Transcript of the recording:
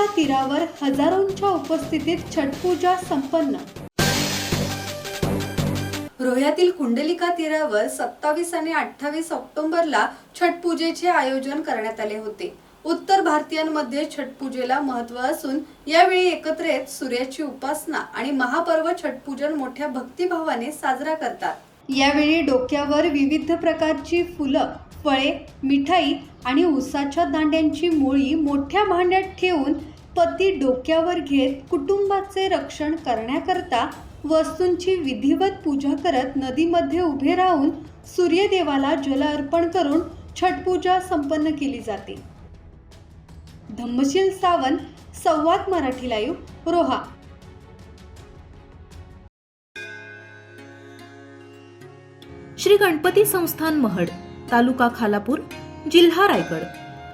कुंडलिका तीरावर हजारोंच्या उपस्थितीत छटपूजा संपन्न. रोह्यातील कुंडलिका तीरावर सत्तावीस आणि अठ्ठावीस ऑक्टोबरला छटपूजेचे आयोजन करण्यात आले होते. उत्तर भारतीयांमध्ये छटपूजेला महत्त्व असून यावेळी एकत्र येत सूर्याची उपासना आणि महापर्व छटपूजन मोठ्या भक्तिभावाने साजरा करतात. यावेळी डोक्यावर विविध प्रकारची फुलं फळे मिठाई आणि उसाच्या दांड्यांची मोळी मोठ्या भांड्यात ठेवून पती डोक्यावर घेत कुटुंबाचे रक्षण करण्याकरता वस्तूंची विधिवत पूजा करत नदीमध्ये उभे राहून सूर्यदेवाला जल अर्पण करून छटपूजा संपन्न केली जाते. धम्मशील सावंत संवाद मराठी लाईव्ह रोहा. श्री गणपती संस्थान महड तालुका खालापूर जिल्हा रायगड.